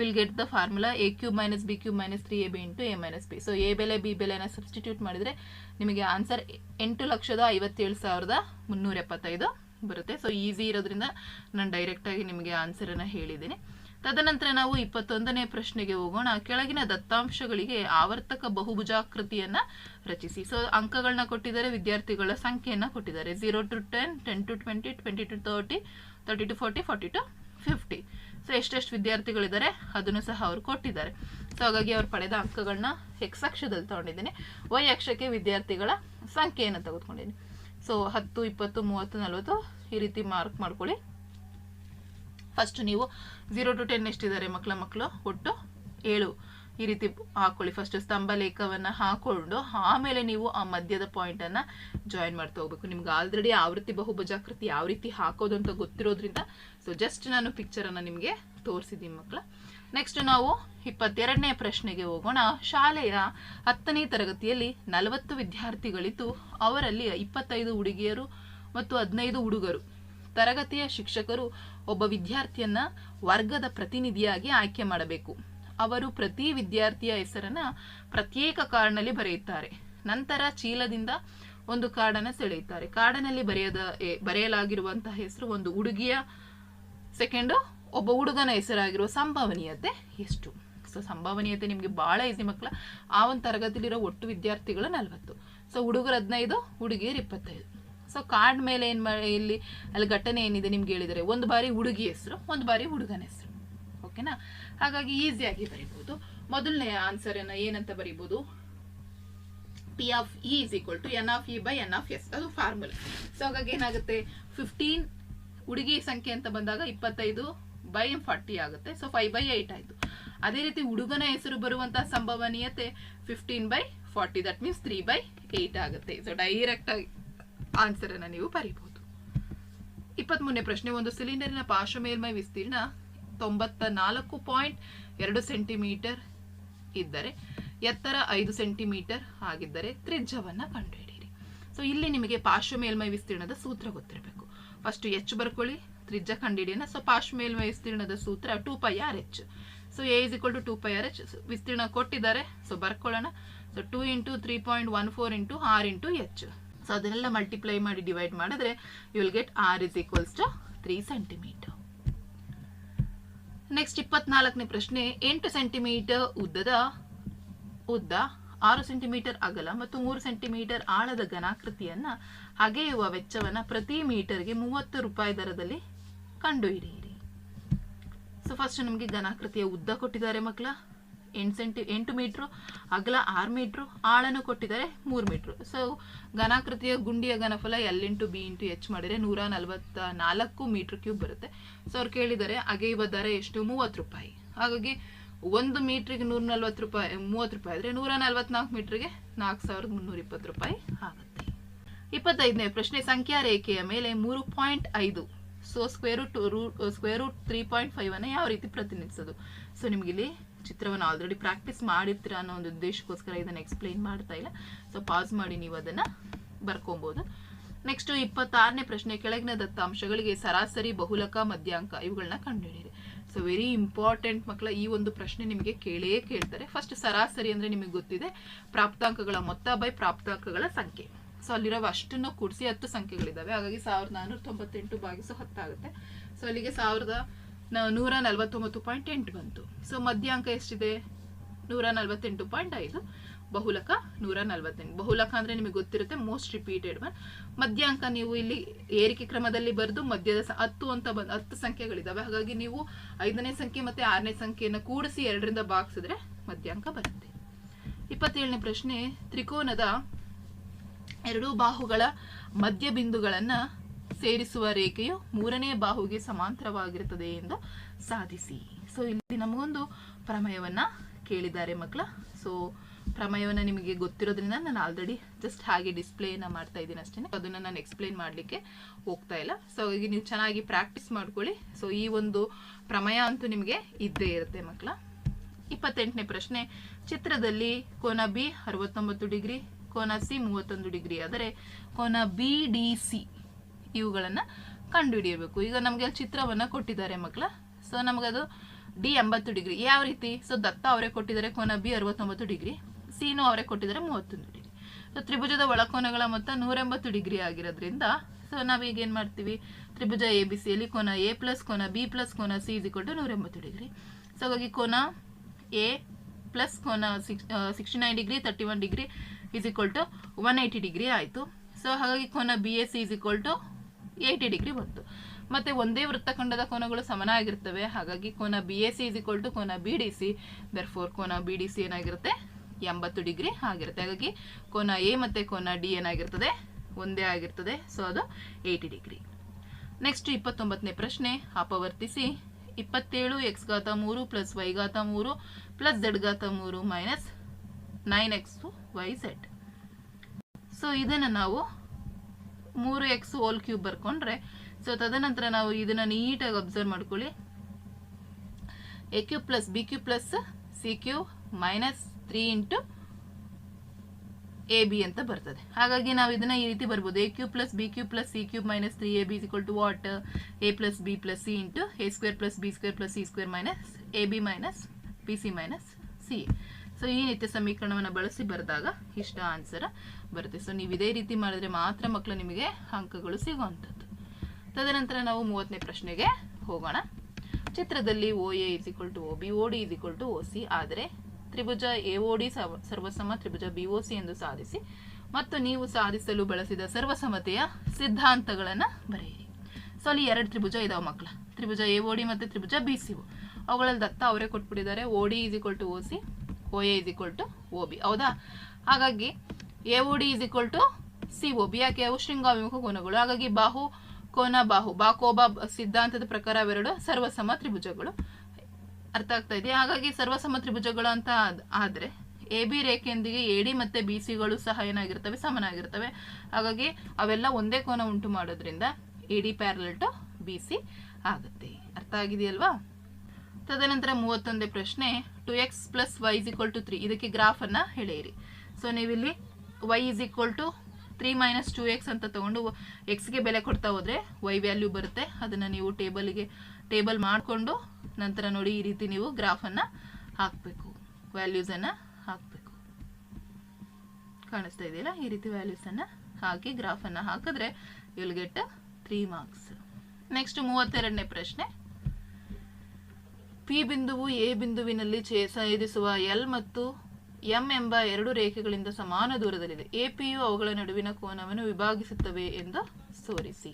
will get the formula A cube minus B cube minus three A B into A minus B so A ಬೆಲೆ ಬಿ ಬೆಲೆನ ಸಬ್ಸ್ಟಿಟ್ಯೂಟ್ ಮಾಡಿದರೆ ನಿಮಗೆ ಆನ್ಸರ್ ಎಂಟು ಲಕ್ಷದ ಐವತ್ತೇಳು ಸಾವಿರದ ಮುನ್ನೂರ ಎಪ್ಪತ್ತೈದು ಬರುತ್ತೆ. ಸೊ ಈಸಿ ಇರೋದ್ರಿಂದ ನಾನು ಡೈರೆಕ್ಟಾಗಿ ನಿಮಗೆ ಆನ್ಸರನ್ನು ಹೇಳಿದ್ದೀನಿ. ತದನಂತರ ನಾವು ಇಪ್ಪತ್ತೊಂದನೇ ಪ್ರಶ್ನೆಗೆ ಹೋಗೋಣ. ಕೆಳಗಿನ ದತ್ತಾಂಶಗಳಿಗೆ ಆವರ್ತಕ ಬಹುಭುಜಾಕೃತಿಯನ್ನು ರಚಿಸಿ. ಸೊ ಅಂಕಗಳನ್ನ ಕೊಟ್ಟಿದ್ದಾರೆ, ವಿದ್ಯಾರ್ಥಿಗಳ ಸಂಖ್ಯೆಯನ್ನು ಕೊಟ್ಟಿದ್ದಾರೆ. Zero to ten ten to twenty twenty to thirty thirty to forty forty to fifty so ಎಷ್ಟೆಷ್ಟು ವಿದ್ಯಾರ್ಥಿಗಳಿದ್ದಾರೆ, ಅದನ್ನು ಸಹ ಅವರು ಕೊಟ್ಟಿದ್ದಾರೆ. ಸೊ ಹಾಗಾಗಿ ಅವ್ರು ಪಡೆದ ಅಂಕಗಳನ್ನ ಎಕ್ಸ್ ಅಕ್ಷದಲ್ಲಿ ತಗೊಂಡಿದ್ದೀನಿ. ವೈ ಅಕ್ಷಕ್ಕೆ ವಿದ್ಯಾರ್ಥಿಗಳ ಸಂಖ್ಯೆಯನ್ನು ತೆಗೆದುಕೊಂಡಿದ್ದೀನಿ. ಸೊ ಹತ್ತು, ಇಪ್ಪತ್ತು, ಮೂವತ್ತು, ನಲವತ್ತು ಈ ರೀತಿ ಮಾರ್ಕ್ ಮಾಡ್ಕೊಳ್ಳಿ. ಫಸ್ಟ್ ನೀವು ಝೀರೋ ಟು ಟೆನ್ ಎಷ್ಟಿದ್ದಾರೆ ಮಕ್ಕಳ ಮಕ್ಕಳು? ಒಟ್ಟು ಏಳು. ಈ ರೀತಿ ಹಾಕೊಳ್ಳಿ. ಫಸ್ಟ್ ಸ್ತಂಭ ಲೇಖವನ್ನು ಹಾಕೊಂಡು ಆಮೇಲೆ ನೀವು ಆ ಮಧ್ಯದ ಪಾಯಿಂಟನ್ನು ಜಾಯಿನ್ ಮಾಡ್ತಾ ಹೋಗ್ಬೇಕು. ನಿಮ್ಗೆ ಆಲ್ರೆಡಿ ಆವೃತ್ತಿ ಬಹುಭುಜಾಕೃತಿ ಯಾವ ರೀತಿ ಹಾಕೋದು ಅಂತ ಗೊತ್ತಿರೋದ್ರಿಂದ ಸೊ ಜಸ್ಟ್ ನಾನು ಪಿಕ್ಚರನ್ನು ನಿಮಗೆ ತೋರಿಸಿದೀನಿ ಮಕ್ಕಳ ನೆಕ್ಸ್ಟ್ ನಾವು ಇಪ್ಪತ್ತೆರಡನೇ ಪ್ರಶ್ನೆಗೆ ಹೋಗೋಣ. ಶಾಲೆಯ ಹತ್ತನೇ ತರಗತಿಯಲ್ಲಿ ನಲವತ್ತು ವಿದ್ಯಾರ್ಥಿಗಳಿದ್ದು ಅವರಲ್ಲಿ ಇಪ್ಪತ್ತೈದು ಹುಡುಗಿಯರು ಮತ್ತು ಹದಿನೈದು ಹುಡುಗರು. ತರಗತಿಯ ಶಿಕ್ಷಕರು ಒಬ್ಬ ವಿದ್ಯಾರ್ಥಿಯನ್ನ ವರ್ಗದ ಪ್ರತಿನಿಧಿಯಾಗಿ ಆಯ್ಕೆ ಮಾಡಬೇಕು. ಅವರು ಪ್ರತಿ ವಿದ್ಯಾರ್ಥಿಯ ಹೆಸರನ್ನ ಪ್ರತ್ಯೇಕ ಕಾರ್ಡ್ನಲ್ಲಿ ಬರೆಯುತ್ತಾರೆ. ನಂತರ ಚೀಲದಿಂದ ಒಂದು ಕಾರ್ಡನ್ನು ಸೆಳೆಯುತ್ತಾರೆ. ಕಾರ್ಡನಲ್ಲಿ ಬರೆಯದ ಬರೆಯಲಾಗಿರುವಂತಹ ಹೆಸರು ಒಂದು ಹುಡುಗಿಯ ಸೆಕೆಂಡು, ಒಬ್ಬ ಹುಡುಗನ ಹೆಸರಾಗಿರುವ ಸಂಭವನೀಯತೆ ಎಷ್ಟು? ಸೊ, ಸಂಭವನೀಯತೆ ನಿಮಗೆ ಭಾಳ ಈಸಿ ಮಕ್ಕಳ. ಆ ಒಂದು ತರಗತಿಲಿರೋ ಒಟ್ಟು ವಿದ್ಯಾರ್ಥಿಗಳು ನಲವತ್ತು. ಸೊ, ಹುಡುಗರು ಹದಿನೈದು, ಹುಡುಗಿಯರು ಇಪ್ಪತ್ತೈದು. ಸೊ, ಕಾರ್ಡ್ ಮೇಲೆ ಏನು ಮಾಡಿ ಇಲ್ಲಿ, ಅಲ್ಲಿ ಘಟನೆ ಏನಿದೆ ನಿಮ್ಗೆ ಹೇಳಿದರೆ, ಒಂದು ಬಾರಿ ಹುಡುಗಿ ಹೆಸರು, ಒಂದು ಬಾರಿ ಹುಡುಗನ ಹೆಸರು. ಓಕೆನಾ? ಹಾಗಾಗಿ ಈಸಿಯಾಗಿ ಬರಿಬೋದು. ಮೊದಲನೇ ಆನ್ಸರನ್ನು ಏನಂತ ಬರೀಬಹುದು P of E is equal to N of E by N of S ಅದು ಫಾರ್ಮುಲಾ ಸೊ ಹಾಗಾಗಿ ಏನಾಗುತ್ತೆ? ಫಿಫ್ಟೀನ್ ಹುಡುಗಿ ಸಂಖ್ಯೆ ಅಂತ ಬಂದಾಗ ಇಪ್ಪತ್ತೈದು ಬೈ ಫಾರ್ಟಿ ಆಗುತ್ತೆ. ಸೊ ಫೈವ್ ಬೈ ಏಯ್ಟ್ ಆಯಿತು. ಅದೇ ರೀತಿ ಹುಡುಗನ ಹೆಸರು ಬರುವಂತಹ ಸಂಭವನೀಯತೆ fifteen by forty that means three by eight ಆಗುತ್ತೆ. ಸೊ ಡೈರೆಕ್ಟ್ ಆಗಿ ಆನ್ಸರನ್ನು ನೀವು ಬರೀಬಹುದು ಇಪ್ಪತ್ಮೂರನೇ ಪ್ರಶ್ನೆ. ಒಂದು ಸಿಲಿಂಡರಿನ ಪಾರ್ಶ್ವ ಮೇಲ್ಮೈ ವಿಸ್ತೀರ್ಣ ತೊಂಬತ್ತ ನಾಲ್ಕು ಪಾಯಿಂಟ್ ಎರಡು ಸೆಂಟಿಮೀಟರ್ ಇದ್ದರೆ, ಎತ್ತರ ಐದು ಸೆಂಟಿಮೀಟರ್ ಆಗಿದ್ದರೆ ತ್ರಿಜ್ಯವನ್ನು ಕಂಡುಹಿಡಿಯಿರಿ. ಸೊ ಇಲ್ಲಿ ನಿಮಗೆ ಪಾರ್ಶ್ವ ಮೇಲ್ಮೈ ವಿಸ್ತೀರ್ಣದ ಸೂತ್ರ ಗೊತ್ತಿರಬೇಕು. ಫಸ್ಟ್ ಎಚ್ ಬರ್ಕೊಳ್ಳಿ, ತ್ರಿಜ್ಯ ಕಂಡುಹಿಡಿಯೋಣ. ಸೊ ಪಾರ್ಶ್ವ ಮೇಲ್ಮೈ ವಿಸ್ತೀರ್ಣದ ಸೂತ್ರ two pi R H so A is equal to two pi R H ವಿಸ್ತೀರ್ಣ ಕೊಟ್ಟಿದ್ದಾರೆ. So ಬರ್ಕೊಳ್ಳೋಣ. So two into three point one four into R into H so ಅದನ್ನೆಲ್ಲ ಮಲ್ಟಿಪ್ಲೈ ಮಾಡಿ ಡಿವೈಡ್ ಮಾಡಿದ್ರೆ you will get R is equals to three centimetre next ಇಪ್ಪತ್ನಾಲ್ಕನೇ ಪ್ರಶ್ನೆ. ಎಂಟು centimetre ಉದ್ದದ ಉದ್ದ ಆರು ಸೆಂಟಿಮೀಟರ್ ಅಗಲ ಮತ್ತು ಮೂರು ಸೆಂಟಿಮೀಟರ್ ಆಳದ ಘನಾಕೃತಿಯನ್ನ ಅಗೆಯುವ ವೆಚ್ಚವನ್ನ ಪ್ರತಿ ಮೀಟರ್ಗೆ ಮೂವತ್ತು ರೂಪಾಯಿ ದರದಲ್ಲಿ ಕಂಡುಹಿಡಿಯಿರಿ. ಸೊ ಫಸ್ಟ್ ನಮಗೆ ಘನಾಕೃತಿಯ ಉದ್ದ ಕೊಟ್ಟಿದ್ದಾರೆ ಮಕ್ಕಳ. ಎಂಟು ಸೆಂಟಿ ಎಂಟು ಮೀಟ್ರು, ಅಗಲ ಆರು ಮೀಟ್ರು, ಆಳನ್ನು ಕೊಟ್ಟಿದ್ದಾರೆ ಮೂರು ಮೀಟ್ರು. ಸೊ ಘನಾಕೃತಿಯ ಗುಂಡಿಯ ಘನಫಲ L into B into H ಮಾಡಿದರೆ ನೂರ ನಲವತ್ತ ನಾಲ್ಕು ಮೀಟ್ರ್ ಕ್ಯೂಬ್ ಬರುತ್ತೆ. ಸೊ ಅವ್ರು ಕೇಳಿದ್ದಾರೆ ಅಗೆಯುವ ದರ ಎಷ್ಟು? ಮೂವತ್ತು ರೂಪಾಯಿ. ಹಾಗಾಗಿ, ಒಂದು ಮೀಟ್ರಿಗೆ ನೂರ ನಲ್ವತ್ತು ರೂಪಾಯಿ, ಮೂವತ್ತು ರೂಪಾಯಿ ಆದರೆ ನೂರ ನಲ್ವತ್ನಾಲ್ಕು ಮೀಟ್ರಿಗೆ ನಾಲ್ಕು ಸಾವಿರದ ಮುನ್ನೂರ ಇಪ್ಪತ್ತು ರೂಪಾಯಿ ಆಗುತ್ತೆ. ಇಪ್ಪತ್ತೈದನೇ ಪ್ರಶ್ನೆ, ಸಂಖ್ಯಾ ರೇಖೆಯ ಮೇಲೆ ಮೂರು ಪಾಯಿಂಟ್ ಐದು. So square root root square root three point ಫೈವನ್ನು ಯಾವ ರೀತಿ ಪ್ರತಿನಿಧಿಸೋದು? ಸೊ ನಿಮಗಿಲ್ಲಿ ಚಿತ್ರವನ್ನು ಆಲ್ರೆಡಿ ಪ್ರಾಕ್ಟೀಸ್ ಮಾಡಿರ್ತೀರ ಅನ್ನೋ ಒಂದು ಉದ್ದೇಶಕ್ಕೋಸ್ಕರ ಇದನ್ನು ಎಕ್ಸ್ಪ್ಲೈನ್ ಮಾಡ್ತಾ ಇಲ್ಲ. ಸೊ ಪಾಸ್ ಮಾಡಿ ನೀವು ಅದನ್ನು ಬರ್ಕೊಬೋದು. ನೆಕ್ಸ್ಟ್ ಇಪ್ಪತ್ತಾರನೇ ಪ್ರಶ್ನೆ, ಕೆಳಗಿನ ದತ್ತಾಂಶಗಳಿಗೆ ಸರಾಸರಿ, ಬಹುಲಕ ಮಧ್ಯಾಂಕ ಇವುಗಳನ್ನ ಕಂಡುಹಿಡಿಯಿರಿ. ಸೊ ವೆರಿ ಇಂಪಾರ್ಟೆಂಟ್ ಮಕ್ಕಳ ಈ ಒಂದು ಪ್ರಶ್ನೆ ನಿಮಗೆ ಕೇಳೇ ಕೇಳ್ತಾರೆ. ಫಸ್ಟ್ ಸರಾಸರಿ ಅಂದ್ರೆ ನಿಮಗೆ ಗೊತ್ತಿದೆ, ಪ್ರಾಪ್ತಾಂಕಗಳ ಮೊತ್ತ ಬೈ ಪ್ರಾಪ್ತಾಂಕಗಳ ಸಂಖ್ಯೆ. ಸೊ ಅಲ್ಲಿರೋ ಅಷ್ಟನ್ನು ಕೂಡಿಸಿ ಹತ್ತು ಸಂಖ್ಯೆಗಳಿದ್ದಾವೆ. ಹಾಗಾಗಿ ಸಾವಿರದ ನಾನ್ನೂರ ತೊಂಬತ್ತೆಂಟು ಭಾಗಿಸು ಹತ್ತಾಗುತ್ತೆ. ಸೊ ಅಲ್ಲಿಗೆ ಸಾವಿರದ ನೂರ ನಲವತ್ತೊಂಬತ್ತು ಪಾಯಿಂಟ್ ಎಂಟು ಬಂತು. ಸೊ ಮಧ್ಯಾಂಕ ಎಷ್ಟಿದೆ? ನೂರ ನಲವತ್ತೆಂಟು ಪಾಯಿಂಟ್ ಐದು. ಬಹುಲಕ ನೂರ ನಲವತ್ತೆಂಟು ಬಹುಲಕ ಅಂದ್ರೆ ನಿಮಗೆ ಗೊತ್ತಿರುತ್ತೆ ಮೋಸ್ಟ್ ರಿಪೀಟೆಡ್ ಒನ್ ಮಧ್ಯಾಂಕ ನೀವು ಇಲ್ಲಿ ಏರಿಕೆ ಕ್ರಮದಲ್ಲಿ ಬರೆದು ಮಧ್ಯದ ಹತ್ತು ಅಂತ ಬಂದು ಹತ್ತು ಸಂಖ್ಯೆಗಳಿದ್ದಾವೆ ಹಾಗಾಗಿ ನೀವು ಐದನೇ ಸಂಖ್ಯೆ ಮತ್ತೆ ಆರನೇ ಸಂಖ್ಯೆಯನ್ನು ಕೂಡಿಸಿ ಎರಡರಿಂದ ಭಾಗಿಸಿದ್ರೆ ಮಧ್ಯಾಂಕ ಬರುತ್ತೆ. ಇಪ್ಪತ್ತೇಳನೇ ಪ್ರಶ್ನೆ, ತ್ರಿಕೋನದ ಎರಡೂ ಬಾಹುಗಳ ಮಧ್ಯ ಬಿಂದುಗಳನ್ನ ಸೇರಿಸುವ ರೇಖೆಯು ಮೂರನೇ ಬಾಹುಗೆ ಸಮಾಂತರವಾಗಿರುತ್ತದೆ ಎಂದು ಸಾಧಿಸಿ. ಸೊ ಇಲ್ಲಿ ನಮಗೊಂದು ಪ್ರಮೇಯವನ್ನ ಕೇಳಿದ್ದಾರೆ ಮಕ್ಕಳ. ಸೊ ಪ್ರಮೇಯವನ್ನ ನಿಮಗೆ ಗೊತ್ತಿರೋದ್ರಿಂದ ನಾನು ಆಲ್ರೆಡಿ ಜಸ್ಟ್ ಹಾಗೆ ಡಿಸ್ಪ್ಲೇನ ಮಾಡ್ತಾ ಇದ್ದೀನಿ ಅಷ್ಟೇ. ಅದನ್ನ ನಾನು ಎಕ್ಸ್ಪ್ಲೇನ್ ಮಾಡಲಿಕ್ಕೆ ಹೋಗ್ತಾ ಇಲ್ಲ. ಸೊ ಈಗ ನೀವು ಚೆನ್ನಾಗಿ ಪ್ರಾಕ್ಟೀಸ್ ಮಾಡ್ಕೊಳ್ಳಿ. ಸೊ ಈ ಒಂದು ಪ್ರಮೇಯ ಅಂತೂ ನಿಮಗೆ ಇದ್ದೇ ಇರುತ್ತೆ ಮಕ್ಕಳ. ಇಪ್ಪತ್ತೆಂಟನೇ ಪ್ರಶ್ನೆ, ಚಿತ್ರದಲ್ಲಿ ಕೋನ ಬಿ ಅರವತ್ತೊಂಬತ್ತು ಡಿಗ್ರಿ, ಕೋನ ಸಿ ಮೂವತ್ತೊಂದು ಡಿಗ್ರಿ. ಆದರೆ, ಕೋನ ಬಿ ಡಿ ಸಿ ಇವುಗಳನ್ನು ಕಂಡುಹಿಡಿಯಬೇಕು. ಈಗ ನಮಗೆ ಅಲ್ಲಿ ಚಿತ್ರವನ್ನ ಕೊಟ್ಟಿದ್ದಾರೆ ಮಕ್ಕಳ ಸೊ ನಮಗದು ಡಿ ಎಂಬತ್ತು ಡಿಗ್ರಿ. ಯಾವ ರೀತಿ? ಸೊ ದತ್ತ ಅವರೇ ಕೊಟ್ಟಿದ್ದಾರೆ, ಕೋನ ಬಿ ಅರವತ್ತೊಂಬತ್ತು ಡಿಗ್ರಿ. ಸೀನು ಅವರೇ ಕೊಟ್ಟಿದ್ದಾರೆ, ಮೂವತ್ತೊಂದು ಡಿಗ್ರಿ. ಸೊ ತ್ರಿಭುಜದ ಒಳಕೋನಗಳ ಮೊತ್ತ ನೂರೆಂಬತ್ತು ಡಿಗ್ರಿ ಆಗಿರೋದ್ರಿಂದ ಸೊ ನಾವೀಗ ಏನು ಮಾಡ್ತೀವಿ? ತ್ರಿಭುಜ ಎ ಬಿ ಸಿಯಲ್ಲಿ ಕೋನ ಎ ಪ್ಲಸ್ ಕೋನ ಬಿ ಪ್ಲಸ್ ಕೋನ ಸಿ ಇಸ್ ಇಕ್ವಲ್ ಟು ನೂರೆಂಬತ್ತು ಡಿಗ್ರಿ. ಸೊ ಹಾಗಾಗಿ ಕೋನ ಎ ಪ್ಲಸ್ ಕೋನ six sixty nine degree thirty one degree is equal to one eighty degree ಆಯಿತು. ಸೊ ಹಾಗಾಗಿ ಕೋನ B S C is to eighty degree ಬಂತು. ಮತ್ತೆ ಒಂದೇ ವೃತ್ತಖಂಡದ ಕೋನಗಳು ಸಮನಾಗಿರ್ತವೆ. ಹಾಗಾಗಿ ಕೋನ B A C is equal to ಕೋನ B D C therefore ಕೋನ ಬಿ ಡಿ ಸಿ ಏನಾಗಿರುತ್ತೆ? ಎಂಬತ್ತು ಡಿಗ್ರಿ ಆಗಿರುತ್ತೆ. ಹಾಗಾಗಿ ಕೋನ ಎ ಮತ್ತೆ ಕೋನ ಡಿ ಏನಾಗಿರ್ತದೆ? ಒಂದೇ ಆಗಿರ್ತದೆ. ಸೊ ಅದು ಏಯ್ಟಿ ಡಿಗ್ರಿ ನೆಕ್ಸ್ಟ್ ಇಪ್ಪತ್ತೊಂಬತ್ತನೇ ಪ್ರಶ್ನೆ. ಅಪವರ್ತಿಸಿ. ಇಪ್ಪತ್ತೇಳು ಎಕ್ಸ್ ಘಾತ ಮೂರು ಪ್ಲಸ್ ವೈ ಘಾತ ಮೂರು ಪ್ಲಸ್ ಝೆಡ್ ಘಾತ ಮೂರು minus nine X Y Z so ಇದನ್ನು ನಾವು ಮೂರು ಎಕ್ಸ್ ಹೋಲ್ ಕ್ಯೂಬ್ ಬರ್ಕೊಂಡ್ರೆ ಸೊ ತದನಂತರ ನಾವು ಇದನ್ನ ನೀಟಾಗಿ ಅಬ್ಸರ್ವ್ ಮಾಡ್ಕೊಳ್ಳಿ. A cube plus B cube plus C cube minus three into A B ಅಂತ ಬರ್ತದೆ. ಹಾಗಾಗಿ ನಾವು ಇದನ್ನ ಈ ರೀತಿ ಬರ್ಬೋದು. A cube plus B cube plus C cube minus three A B equal to what A plus B plus C into A square plus B square plus C square minus A B minus B C minus C so ಈ ನಿತ್ಯ ಸಮೀಕರಣವನ್ನು ಬಳಸಿ ಬರೆದಾಗ ಇಷ್ಟ answer ಬರುತ್ತೆ. So ನೀವು ಇದೇ ರೀತಿ ಮಾಡಿದ್ರೆ ಮಾತ್ರ ಮಕ್ಕಳು ನಿಮಗೆ ಅಂಕಗಳು ಸಿಗುವಂಥದ್ದು. ತದನಂತರ ನಾವು ಮೂವತ್ತನೇ ಪ್ರಶ್ನೆಗೆ ಹೋಗೋಣ. ಚಿತ್ರದಲ್ಲಿ O A is equal to O B O D is equal to O C ಆದರೆ ತ್ರಿಭುಜ ಎ ಓ ಡಿ ಸರ್ವಸಮ ತ್ರಿಭುಜ ಬಿ ಓ ಸಿ ಎಂದು ಸಾಧಿಸಿ ಮತ್ತು ನೀವು ಸಾಧಿಸಲು ಬಳಸಿದ ಸರ್ವಸಮತೆಯ ಸಿದ್ಧಾಂತಗಳನ್ನು ಬರೆಯಿರಿ. ಸೊ ಅಲ್ಲಿ ಎರಡು ತ್ರಿಭುಜ ಇದಾವೆ ಮಕ್ಕಳ ತ್ರಿಭುಜ ಎ ಓ ಡಿ ಮತ್ತು ತ್ರಿಭುಜ ಬಿ ಸಿ ಒ ಅವುಗಳಲ್ಲಿ ದತ್ತ ಅವರೇ ಕೊಟ್ಬಿಟ್ಟಿದ್ದಾರೆ. O D is equal to O C O A is equal to O B ಹೌದಾ? ಹಾಗಾಗಿ A O D is equal to C O B ಯಾಕೆ? ಅವು ಶೃಂಗಾಭಿಮುಖ ಕೋನಗಳು. ಹಾಗಾಗಿ ಬಾಹು ಕೋನ ಬಾಹು. ಬಾಕೋಬಾ ಸಿದ್ಧಾಂತದ ಪ್ರಕಾರ ಅವೆರಡು ಸರ್ವಸಮ ತ್ರಿಭುಜಗಳು. ಅರ್ಥ ಆಗ್ತಾ ಇದೆ ಹಾಗಾಗಿ ಸರ್ವಸಮ ತ್ರಿಭುಜಗಳು ಅಂತ ಆದರೆ ಎ ಬಿ ರೇಖೆಯೊಂದಿಗೆ ಎ ಡಿ ಮತ್ತೆ ಬಿ ಸಿಗಳು ಸಹ ಏನಾಗಿರ್ತವೆ? ಸಮನಾಗಿರ್ತವೆ. ಹಾಗಾಗಿ ಅವೆಲ್ಲ ಒಂದೇ ಕೋನ ಉಂಟು ಮಾಡೋದ್ರಿಂದ A D parallel to B C ಆಗುತ್ತೆ. ಅರ್ಥ ಆಗಿದೆಯಲ್ವಾ? ತದನಂತರ ಮೂವತ್ತೊಂದೇ ಪ್ರಶ್ನೆ two X plus Y is equal to three ಇದಕ್ಕೆ ಗ್ರಾಫ್ ಅನ್ನ ಎಳೆಯಿರಿ. ಸೊ ನೀವಿಲ್ಲಿ Y is equal to three minus two X ಅಂತ ತಗೊಂಡು ಎಕ್ಸ್ಗೆ ಬೆಲೆ ಕೊಡ್ತಾ ಹೋದ್ರೆ ವೈ ವ್ಯಾಲ್ಯೂ ಬರುತ್ತೆ. ಅದನ್ನ ನೀವು ಟೇಬಲ್ಗೆ ಟೇಬಲ್ ಮಾಡಿಕೊಂಡು ನಂತರ ನೋಡಿ ಈ ರೀತಿ ನೀವು ಗ್ರಾಫನ್ನು ಹಾಕಬೇಕು. ವ್ಯಾಲ್ಯೂಸನ್ನು ಹಾಕಬೇಕು. ಕಾಣಿಸ್ತಾ ಇದೆಯಲ್ಲ? ಈ ರೀತಿ ವ್ಯಾಲ್ಯೂಸನ್ನು ಹಾಕಿ ಗ್ರಾಫನ್ನು ಹಾಕಿದ್ರೆ will get three marks next ಮೂವತ್ತೆರಡನೇ ಪ್ರಶ್ನೆ. ಪಿ ಬಿಂದುವು ಎ ಬಿಂದುವಿನಲ್ಲಿ ಛೇದಿಸುವ ಎಲ್ ಮತ್ತು ಎಂ ಎಂಬ ಎರಡು ರೇಖೆಗಳಿಂದ ಸಮಾನ ದೂರದಲ್ಲಿದೆ. ಎ ಪಿಯು ಅವುಗಳ ನಡುವಿನ ಕೋನವನ್ನು ವಿಭಾಗಿಸುತ್ತವೆ ಎಂದು ತೋರಿಸಿ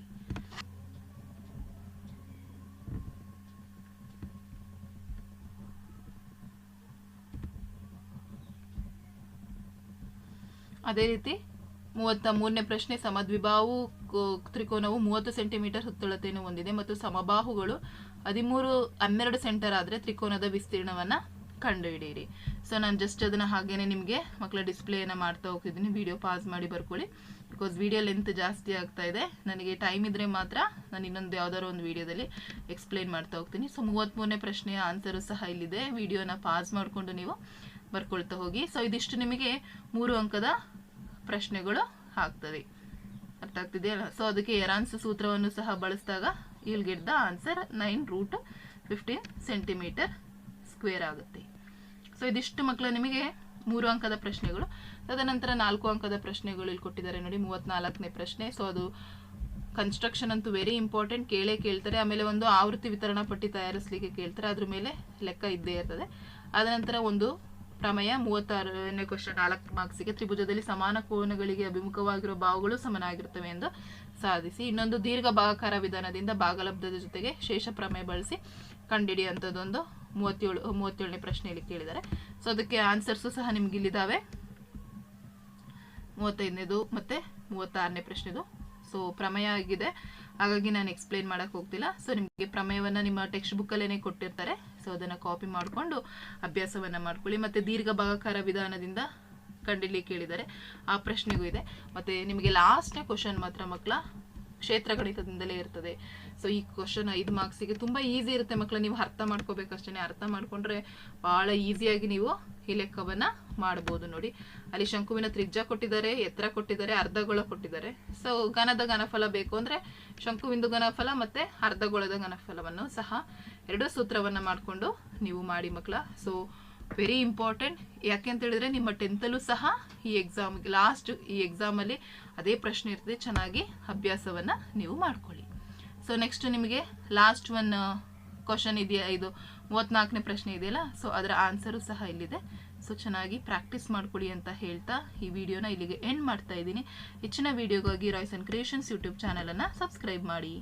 ಅದೇ ರೀತಿ ಮೂವತ್ತ ಮೂರನೇ ಪ್ರಶ್ನೆ, ಸಮದ್ವಿಭಾವು ತ್ರಿಕೋನವು ಮೂವತ್ತು ಸೆಂಟಿಮೀಟರ್ ಸುತ್ತಳತೆಯನ್ನು ಹೊಂದಿದೆ ಮತ್ತು ಸಮಬಾಹುಗಳು ಹದಿಮೂರು ಹನ್ನೆರಡು ಸೆಂಟರ್ ಆದರೆ ತ್ರಿಕೋನದ ವಿಸ್ತೀರ್ಣವನ್ನು ಕಂಡುಹಿಡಿಯಿರಿ. ಸೊ ನಾನು ಜಸ್ಟ್ ಅದನ್ನು ಹಾಗೇನೆ ನಿಮಗೆ ಮಕ್ಕಳ ಡಿಸ್ಪ್ಲೇನ ಮಾಡ್ತಾ ಹೋಗ್ತಿದ್ದೀನಿ. ವಿಡಿಯೋ ಪಾಸ್ ಮಾಡಿ ಬರ್ಕೊಳ್ಳಿ. ಬಿಕಾಸ್ ವಿಡಿಯೋ ಲೆಂತ್ ಜಾಸ್ತಿ ಆಗ್ತಾ ಇದೆ. ನನಗೆ ಟೈಮ್ ಇದ್ರೆ ಮಾತ್ರ ನಾನು ಇನ್ನೊಂದು ಯಾವ್ದಾದ್ರು ಒಂದು ವಿಡಿಯೋದಲ್ಲಿ ಎಕ್ಸ್ಪ್ಲೈನ್ ಮಾಡ್ತಾ ಹೋಗ್ತೀನಿ. ಸೊ ಮೂವತ್ತ್ಮೂರನೇ ಪ್ರಶ್ನೆಯ ಆನ್ಸರು ಸಹ ಇಲ್ಲಿದೆ. ವಿಡಿಯೋನ ಪಾಸ್ ಮಾಡಿಕೊಂಡು ನೀವು ಬರ್ಕೊಳ್ತಾ ಹೋಗಿ. ಸೊ ಇದಿಷ್ಟು ನಿಮಗೆ ಮೂರು ಅಂಕದ ಪ್ರಶ್ನೆಗಳು ಆಗ್ತದೆ ಅರ್ಥ ಆಗ್ತಿದೆಯಲ್ಲ? ಸೊ ಅದಕ್ಕೆ ಎರಾನ್ಸ್ ಸೂತ್ರವನ್ನು ಸಹ ಬಳಸಿದಾಗ we'll get the answer nine root fifteen centimetre square ಆಗುತ್ತೆ. ಸೊ ಇದಿಷ್ಟು ಮಕ್ಕಳು ನಿಮಗೆ ಮೂರು ಅಂಕದ ಪ್ರಶ್ನೆಗಳು. ತದನಂತರ ನಾಲ್ಕು ಅಂಕದ ಪ್ರಶ್ನೆಗಳು ಇಲ್ಲಿ ಕೊಟ್ಟಿದ್ದಾರೆ ನೋಡಿ ಮೂವತ್ತ್ನಾಲ್ಕನೇ ಪ್ರಶ್ನೆ. ಸೊ ಅದು ಕನ್ಸ್ಟ್ರಕ್ಷನ್ ಅಂತೂ ವೆರಿ ಇಂಪಾರ್ಟೆಂಟ್ ಕೇಳೇ ಕೇಳ್ತಾರೆ. ಆಮೇಲೆ ಒಂದು ಆವೃತ್ತಿ ವಿತರಣಾ ಪಟ್ಟಿ ತಯಾರಿಸಲಿಕ್ಕೆ ಕೇಳ್ತಾರೆ. ಅದ್ರ ಮೇಲೆ ಲೆಕ್ಕ ಇದ್ದೇ ಇರ್ತದೆ. ಆದ ನಂತರ ಒಂದು ಪ್ರಮೇಯ ಮೂವತ್ತಾರನೇ ಕ್ವಶನ್ ನಾಲ್ಕು ಮಾರ್ಕ್ಸಿಗೆ ತ್ರಿಭುಜದಲ್ಲಿ ಸಮಾನ ಕೋನಗಳಿಗೆ ಅಭಿಮುಖವಾಗಿರುವ ಭಾವಗಳು ಸಮನಾಗಿರುತ್ತವೆ ಎಂದು ಸಾಧಿಸಿ, ಇನ್ನೊಂದು ದೀರ್ಘ ಭಾಗಾಕಾರ ವಿಧಾನದಿಂದ ಭಾಗಲಬ್ಧದ ಜೊತೆಗೆ ಶೇಷ ಪ್ರಮೇಯ ಬಳಸಿ ಕಂಡಿಡಿಯುವಂಥದ್ದೊಂದು ಮೂವತ್ತೇಳು, ಮೂವತ್ತೇಳನೇ ಪ್ರಶ್ನೆಯಲ್ಲಿ ಕೇಳಿದ್ದಾರೆ. ಸೊ ಅದಕ್ಕೆ ಆನ್ಸರ್ಸು ಸಹ ನಿಮ್ಗೆ ಇಲ್ಲಿದ್ದಾವೆ. ಮೂವತ್ತೈದನೇದು ಮತ್ತೆ ಮೂವತ್ತಾರನೇ ಪ್ರಶ್ನೆದು. ಸೊ ಪ್ರಮೇಯ ಆಗಿದೆ. ಹಾಗಾಗಿ ನಾನು ಎಕ್ಸ್ಪ್ಲೇನ್ ಮಾಡೋಕ್ಕೆ ಹೋಗ್ತಿಲ್ಲ. ಸೊ ನಿಮಗೆ ಪ್ರಮೇಯವನ್ನು ನಿಮ್ಮ ಟೆಕ್ಸ್ಟ್ ಬುಕ್ಕಲ್ಲೇ ಕೊಟ್ಟಿರ್ತಾರೆ. ಸೊ ಅದನ್ನ ಕಾಪಿ ಮಾಡಿಕೊಂಡು ಅಭ್ಯಾಸವನ್ನ ಮಾಡ್ಕೊಳ್ಳಿ. ಮತ್ತೆ ದೀರ್ಘ ಭಾಗಕಾರ ವಿಧಾನದಿಂದ ಕಂಡಿಲಿ ಕೇಳಿದ್ದಾರೆ. ಆ ಪ್ರಶ್ನೆಗೂ ಇದೆ. ಮತ್ತೆ ನಿಮಗೆ ಲಾಸ್ಟ್ನೇ ಕ್ವಶನ್ ಮಾತ್ರ ಮಕ್ಕಳ ಕ್ಷೇತ್ರ ಗಣಿತದಿಂದಲೇ ಇರ್ತದೆ. ಸೊ ಈ ಕ್ವಶನ್ ಐದು ಮಾರ್ಕ್ಸಿಗೆ ತುಂಬಾ ಈಸಿ ಇರುತ್ತೆ ಮಕ್ಕಳ ನೀವು ಅರ್ಥ ಮಾಡ್ಕೋಬೇಕಷ್ಟೇ ಅರ್ಥ ಮಾಡ್ಕೊಂಡ್ರೆ ಭಾಳ ಈಸಿಯಾಗಿ ನೀವು ಈ ಲೆಕ್ಕವನ್ನ ಮಾಡ್ಬೋದು ನೋಡಿ. ಅಲ್ಲಿ ಶಂಕುವಿನ ತ್ರಿಜ್ಯ ಕೊಟ್ಟಿದ್ದಾರೆ, ಎತ್ತರ ಕೊಟ್ಟಿದ್ದಾರೆ, ಅರ್ಧಗೋಳ ಕೊಟ್ಟಿದ್ದಾರೆ. ಸೊ ಘನದ ಘನಫಲ ಬೇಕು ಅಂದ್ರೆ ಶಂಕುವಿಂದು ಘನಫಲ ಮತ್ತೆ ಅರ್ಧಗೋಳದ ಘನಫಲವನ್ನು ಸಹ ಎರಡು ಸೂತ್ರವನ್ನು ಮಾಡಿಕೊಂಡು ನೀವು ಮಾಡಿ ಮಕ್ಕಳ ಸೊ ವೆರಿ ಇಂಪಾರ್ಟೆಂಟ್ ಯಾಕೆ ಅಂತ ಹೇಳಿದ್ರೆ ನಿಮ್ಮ ಟೆಂತಲ್ಲೂ ಸಹ ಈ ಎಕ್ಸಾಮ್ ಲಾಸ್ಟ್ ಈ ಎಕ್ಸಾಮಲ್ಲಿ ಅದೇ ಪ್ರಶ್ನೆ ಇರ್ತದೆ, ಚೆನ್ನಾಗಿ ಅಭ್ಯಾಸವನ್ನ ನೀವು ಮಾಡ್ಕೊಳ್ಳಿ. ಸೊ ನೆಕ್ಸ್ಟ್ ನಿಮಗೆ ಲಾಸ್ಟ್ ಒನ್ ಕ್ವಶನ್ ಇದೆಯಾ? ಇದು ಮೂವತ್ನಾಲ್ಕನೇ ಪ್ರಶ್ನೆ ಇದೆಯಲ್ಲ ಸೊ ಅದರ ಆನ್ಸರು ಸಹ ಇಲ್ಲಿದೆ. ಸೊ ಚೆನ್ನಾಗಿ ಪ್ರಾಕ್ಟೀಸ್ ಮಾಡ್ಕೊಳ್ಳಿ ಅಂತ ಹೇಳ್ತಾ ಈ ವಿಡಿಯೋನ ಇಲ್ಲಿಗೆ ಎಂಡ್ ಮಾಡ್ತಾ ಇದ್ದೀನಿ. ಹೆಚ್ಚಿನ ವಿಡಿಯೋಗಾಗಿ ರಾಯ್ಸ್ ಆ್ಯಂಡ್ ಕ್ರಿಯೇಷನ್ಸ್ ಯೂಟ್ಯೂಬ್ ಚಾನಲನ್ನು ಸಬ್ಸ್ಕ್ರೈಬ್ ಮಾಡಿ.